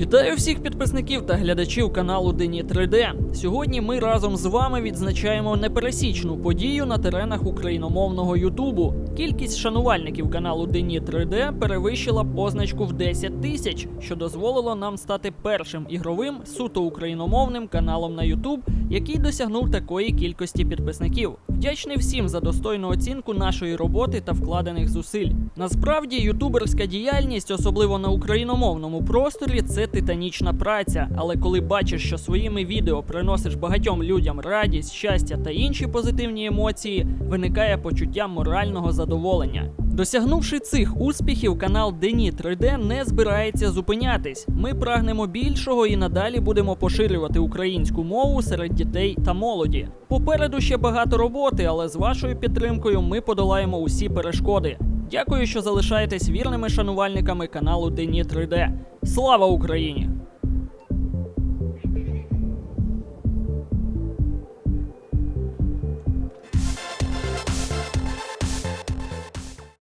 Вітаю всіх підписників та глядачів каналу Дені 3D. Сьогодні ми разом з вами відзначаємо непересічну подію на теренах україномовного Ютубу. Кількість шанувальників каналу Дені 3D перевищила позначку в 10 тисяч, що дозволило нам стати першим ігровим суто україномовним каналом на Ютуб, який досягнув такої кількості підписників. Вдячний всім за достойну оцінку нашої роботи та вкладених зусиль. Насправді, ютуберська діяльність, особливо на україномовному просторі, це титанічна праця. Але коли бачиш, що своїми відео приносиш багатьом людям радість, щастя та інші позитивні емоції, виникає почуття морального задоволення. Досягнувши цих успіхів, канал Дені 3D не збирається зупинятись. Ми прагнемо більшого і надалі будемо поширювати українську мову серед дітей та молоді. Попереду ще багато роботи, але з вашою підтримкою ми подолаємо усі перешкоди. Дякую, що залишаєтесь вірними шанувальниками каналу Дені 3D. Слава Україні!